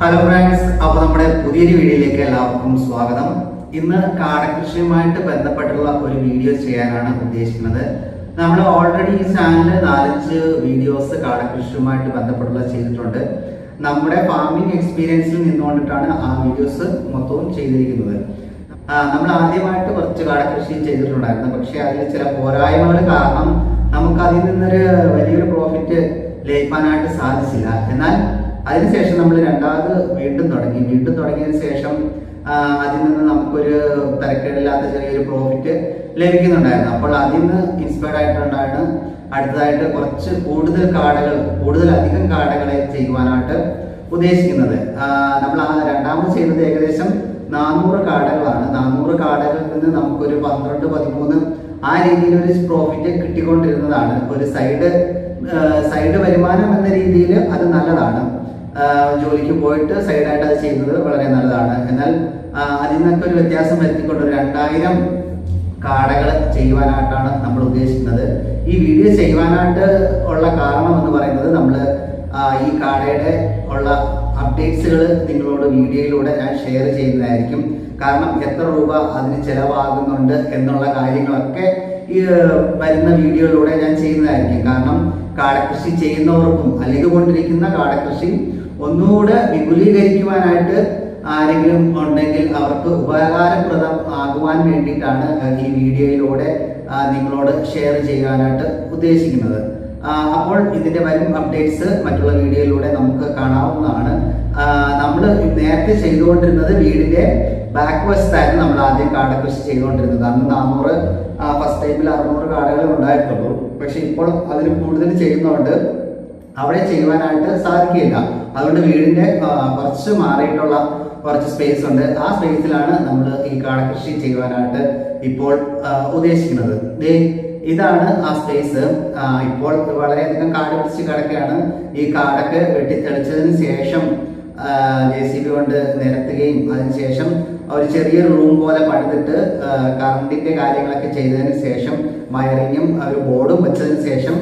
Hello friends അപ്പോൾ നമ്മുടെ പുതിയൊരു വീഡിയോയിലേക്ക് എല്ലാവർക്കും സ്വാഗതം. ഇന്ന് കാടകൃഷിയുമായിട്ട് ബന്ധപ്പെട്ടുള്ള ഒരു വീഡിയോ ചെയ്യാനാണ് ഉദ്ദേശിക്കുന്നത്. നമ്മൾ ഓൾറെഡി ഈ ചാനലിൽ നാലഞ്ച് വീഡിയോസ് കാടകൃഷിയുമായിട്ട് ബന്ധപ്പെട്ടുള്ള ചെയ്തിട്ടുണ്ട്. നമ്മുടെ ഫാമിംഗ് എക്സ്പീരിയൻസിൽ നിന്നുകൊണ്ടിട്ടാണ് ആ വീഡിയോസ് മൊത്തവും ചെയ്തിരിക്കുന്നത്. നമ്മൾ ആദ്യമായിട്ട് കുറച്ച് കാടകൃഷി ചെയ്തിട്ടുണ്ടായിരുന്നു. പക്ഷേ അതിൽ ചില പോരായ്മകൾ കാരണം നമുക്ക് അതിൽ നിന്നൊരു വലിയൊരു പ്രോഫിറ്റ് ലഭിക്കാനായിട്ട് സാധിച്ചില്ല. എന്നാൽ അതിനുശേഷം നമ്മൾ രണ്ടാമത് വീണ്ടും തുടങ്ങി. വീണ്ടും തുടങ്ങിയതിന് ശേഷം അതിൽ നിന്ന് നമുക്കൊരു തരക്കേടില്ലാത്ത ചെറിയൊരു പ്രോഫിറ്റ് ലഭിക്കുന്നുണ്ടായിരുന്നു. അപ്പോൾ അതിൽ നിന്ന് ഇൻസ്പയർഡ് ആയിട്ടുണ്ടാണ് അടുത്തതായിട്ട് കുറച്ച് കൂടുതൽ കാടകൾ കൂടുതൽ അധികം കാടകളെ ചെയ്യുവാനായിട്ട് ഉദ്ദേശിക്കുന്നത്. നമ്മൾ ആ രണ്ടാമത് ചെയ്യുന്നത് ഏകദേശം നാനൂറ് കാടകളാണ്. നാനൂറ് കാടകളിൽ നിന്ന് നമുക്കൊരു പന്ത്രണ്ട് പതിമൂന്ന് ആ രീതിയിൽ ഒരു പ്രോഫിറ്റ് കിട്ടിക്കൊണ്ടിരുന്നതാണ്. ഒരു സൈഡ് സൈഡ് വരുമാനം എന്ന രീതിയിൽ അത് നല്ലതാണ്. ജോലിക്ക് പോയിട്ട് സൈഡായിട്ട് അത് ചെയ്യുന്നത് വളരെ നല്ലതാണ്. എന്നാൽ അതിൽ നിന്നൊക്കെ ഒരു വ്യത്യാസം വരുത്തിക്കൊണ്ട് ഒരു രണ്ടായിരം കാടകൾ ചെയ്യുവാനായിട്ടാണ് നമ്മൾ ഉദ്ദേശിക്കുന്നത്. ഈ വീഡിയോ ചെയ്യുവാനായിട്ട് ഉള്ള കാരണം എന്ന് പറയുന്നത് നമ്മൾ ഈ കാടയുടെ ഉള്ള അപ്ഡേറ്റ്സുകൾ നിങ്ങളോട് വീഡിയോയിലൂടെ ഞാൻ ഷെയർ ചെയ്യുന്നതായിരിക്കും. കാരണം എത്ര രൂപ അതിന് ചിലവാകുന്നുണ്ട് എന്നുള്ള കാര്യങ്ങളൊക്കെ ഈ വരുന്ന വീഡിയോയിലൂടെ ഞാൻ ചെയ്യുന്നതായിരിക്കും. കാരണം കാടകൃഷി ചെയ്യുന്നവർക്കും അല്ലെങ്കിൽ കൊണ്ടിരിക്കുന്ന കാടകൃഷി ഒന്നുകൂടെ വിപുലീകരിക്കുവാനായിട്ട് ആരെങ്കിലും ഉണ്ടെങ്കിൽ അവർക്ക് ഉപകാരപ്രദം ആകുവാൻ വേണ്ടിയിട്ടാണ് ഈ വീഡിയോയിലൂടെ നിങ്ങളോട് ഷെയർ ചെയ്യാനായിട്ട് ഉദ്ദേശിക്കുന്നത്. അപ്പോൾ ഇതിന്റെ വരും അപ്ഡേറ്റ്സ് മറ്റുള്ള വീഡിയോയിലൂടെ നമുക്ക് കാണാവുന്നതാണ്. നമ്മൾ നേരത്തെ ചെയ്തുകൊണ്ടിരുന്നത് വീടിന്റെ ബാക്ക് വശത്തായിരുന്നു നമ്മൾ ആദ്യം കാട കൃഷി ചെയ്തുകൊണ്ടിരുന്നത്. അന്ന് നാനൂറ് ഫസ്റ്റ് ടൈമിൽ അറുന്നൂറ് കാടകൾ ഉണ്ടായിട്ടുള്ളൂ. പക്ഷേ ഇപ്പോൾ അതിൽ കൂടുതൽ ചെയ്യുന്നതുകൊണ്ട് അവിടെ ചെയ്യുവാനായിട്ട് സാധിക്കില്ല അതുകൊണ്ട് വീടിന്റെ കുറച്ച് മാറിയിട്ടുള്ള കുറച്ച് സ്പേസ് ഉണ്ട്. ആ സ്പേസിലാണ് നമ്മൾ ഈ കാടകൃഷി ചെയ്യുവാനായിട്ട് ഇപ്പോൾ ഉദ്ദേശിക്കുന്നത്. ദേ ഇതാണ് ആ സ്പേസ് ഇപ്പോൾ വളരെയധികം കാട് പിടിച്ച് കിടക്കുകയാണ്. ഈ കാടൊക്കെ വെട്ടിത്തെളിച്ചതിന് ശേഷം ജെ സി ബി കൊണ്ട് നിരത്തുകയും അതിനുശേഷം ഒരു ചെറിയൊരു റൂം പോലെ പണിതിട്ട് കറണ്ടിന്റെ കാര്യങ്ങളൊക്കെ ചെയ്തതിന് ശേഷം വയറിങ്ങും ഒരു ബോർഡും വെച്ചതിന് ശേഷം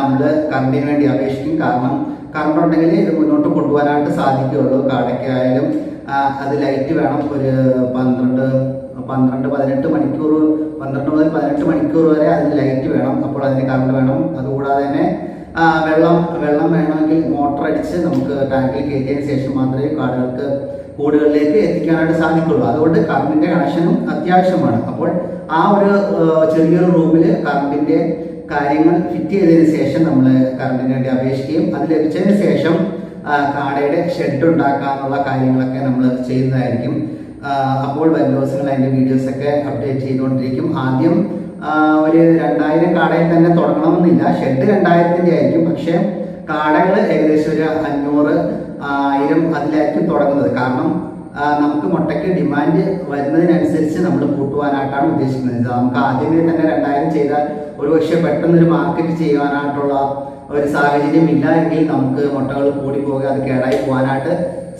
നമ്മൾ കറണ്ടിന് വേണ്ടി അപേക്ഷിക്കും. കാരണം കറണ്ട് ഉണ്ടെങ്കിൽ ഇത് മുന്നോട്ട് കൊണ്ടുപോകാനായിട്ട് സാധിക്കുകയുള്ളൂ. കടയ്ക്കായാലും അത് ലൈറ്റ് വേണം. ഒരു പന്ത്രണ്ട് പന്ത്രണ്ട് പതിനെട്ട് മണിക്കൂർ പന്ത്രണ്ട് മുതൽ പതിനെട്ട് മണിക്കൂർ വരെ അതിന് ലൈറ്റ് വേണം. അപ്പോൾ അതിന് കറണ്ട് വേണം. അതുകൂടാതെ തന്നെ വെള്ളം വെള്ളം വേണമെങ്കിൽ മോട്ടർ അടിച്ച് നമുക്ക് ടാങ്കിൽ കയറ്റിയതിന് ശേഷം മാത്രമേ കാടുകൾക്ക് കൂടുകളിലേക്ക് എത്തിക്കാനായിട്ട് സാധിക്കുള്ളൂ. അതുകൊണ്ട് കറണ്ടിന്റെ കണക്ഷനും അത്യാവശ്യമാണ്. അപ്പോൾ ആ ഒരു ചെറിയൊരു റൂമിൽ കറണ്ടിന്റെ കാര്യങ്ങൾ ഫിറ്റ് ചെയ്തതിന് ശേഷം നമ്മൾ കറണ്ടിന് വേണ്ടി അപേക്ഷിക്കുകയും അത് ലഭിച്ചതിന് ശേഷം കാടയുടെ ഷെഡ് ഉണ്ടാക്കാനുള്ള കാര്യങ്ങളൊക്കെ നമ്മൾ ചെയ്യുന്നതായിരിക്കും. അപ്പോൾ ദിവസങ്ങൾ അതിന്റെ വീഡിയോസൊക്കെ അപ്ഡേറ്റ് ചെയ്തുകൊണ്ടിരിക്കും. ആദ്യം ഒരു രണ്ടായിരം കാടയിൽ തന്നെ തുടങ്ങണമെന്നില്ല. ഷെഡ് രണ്ടായിരത്തിന്റെ ആയിരിക്കും. പക്ഷേ കാടകൾ ഏകദേശം ഒരു അഞ്ഞൂറ് ആയിരം അതിലായിരിക്കും തുടങ്ങുന്നത്. കാരണം നമുക്ക് മുട്ടയ്ക്ക് ഡിമാൻഡ് വരുന്നതിനനുസരിച്ച് നമ്മൾ കൂട്ടുവാനായിട്ടാണ് ഉദ്ദേശിക്കുന്നത്. നമുക്ക് ആദ്യമേ തന്നെ രണ്ടായിരം ചെയ്താൽ ഒരുപക്ഷെ പെട്ടെന്നൊരു മാർക്കറ്റ് ചെയ്യാനായിട്ടുള്ള ഒരു സാഹചര്യം ഇല്ല എങ്കിൽ നമുക്ക് മുട്ടകൾ കൂടി പോകുക അത് കേടായി പോകാനായിട്ട്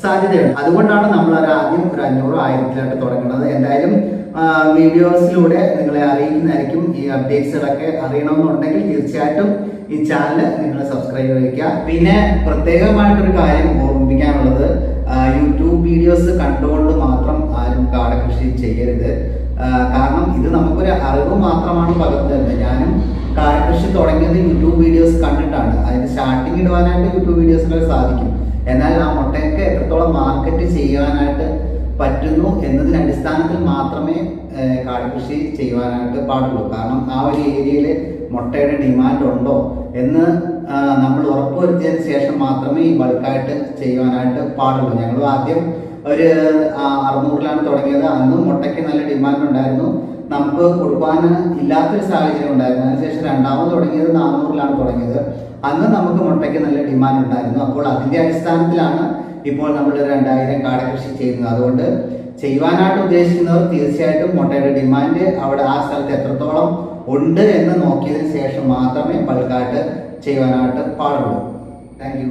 സാധ്യതയുണ്ട്. അതുകൊണ്ടാണ് നമ്മൾ ഒരു ആദ്യം ഒരു അഞ്ഞൂറ് ആയിരത്തിലായിട്ട് തുടങ്ങുന്നത്. എന്തായാലും വീഡിയോസിലൂടെ നിങ്ങളെ അറിയിക്കുന്നതായിരിക്കും ഈ അപ്ഡേറ്റ്സുകളൊക്കെ അറിയണമെന്നുണ്ടെങ്കിൽ തീർച്ചയായിട്ടും ഈ ചാനൽ നിങ്ങൾ സബ്സ്ക്രൈബ് ചെയ്യുക പിന്നെ പ്രത്യേകമായിട്ടൊരു കാര്യം ഓർമ്മിപ്പിക്കാനുള്ളത് യൂട്യൂബ് വീഡിയോസ് കണ്ടുകൊണ്ട് മാത്രം ആരും കാടകൃഷി ചെയ്യരുത്. കാരണം ഇത് നമുക്കൊരു അറിവ് മാത്രമാണ് പകർത്തുന്നത് ഞാനും കാടകൃഷി തുടങ്ങിയത് യൂട്യൂബ് വീഡിയോസ് കണ്ടിട്ടാണ്. അതിന് സ്റ്റാർട്ടിങ് ഇടുവാനായിട്ട് യൂട്യൂബ് വീഡിയോസിലൊക്കെ സാധിക്കും. എന്നാൽ ആ മുട്ടയൊക്കെ എത്രത്തോളം മാർക്കറ്റ് ചെയ്യുവാനായിട്ട് പറ്റുന്നു എന്നതിന് അടിസ്ഥാനത്തിൽ മാത്രമേ കാടുകൃഷി ചെയ്യുവാനായിട്ട് പാടുള്ളൂ. കാരണം ആ ഒരു ഏരിയയിൽ മുട്ടയുടെ ഡിമാൻഡ് ഉണ്ടോ എന്ന് നമ്മൾ ഉറപ്പുവരുത്തിയതിന് ശേഷം മാത്രമേ ഈ ബൾക്കായിട്ട് ചെയ്യുവാനായിട്ട് പാടുള്ളൂ. ഞങ്ങൾ ആദ്യം ഒരു അറുന്നൂറിലാണ് തുടങ്ങിയത്. അന്നും മുട്ടയ്ക്ക് നല്ല ഡിമാൻഡ് ഉണ്ടായിരുന്നു. നമുക്ക് കൊടുക്കാൻ ഇല്ലാത്തൊരു സാഹചര്യം ഉണ്ടായിരുന്നു. അതിനുശേഷം രണ്ടാമത് തുടങ്ങിയത് നാനൂറിലാണ് തുടങ്ങിയത്. അന്ന് നമുക്ക് മുട്ടയ്ക്ക് നല്ല ഡിമാൻഡ് ഉണ്ടായിരുന്നു. അപ്പോൾ അതിന്റെ അടിസ്ഥാനത്തിലാണ് ഇപ്പോൾ നമ്മൾ രണ്ടായിരം കാടകൃഷി ചെയ്യുന്നത്. അതുകൊണ്ട് ചെയ്യുവാനായിട്ട് ഉദ്ദേശിക്കുന്നവർ തീർച്ചയായിട്ടും മുട്ടയുടെ ഡിമാൻഡ് അവിടെ ആ സ്ഥലത്ത് എത്രത്തോളം ഉണ്ട് എന്ന് നോക്കിയതിന് ശേഷം മാത്രമേ ബൾക്കായിട്ട് ചെയ്യുവാനായിട്ട് പാടുള്ളൂ താങ്ക് യു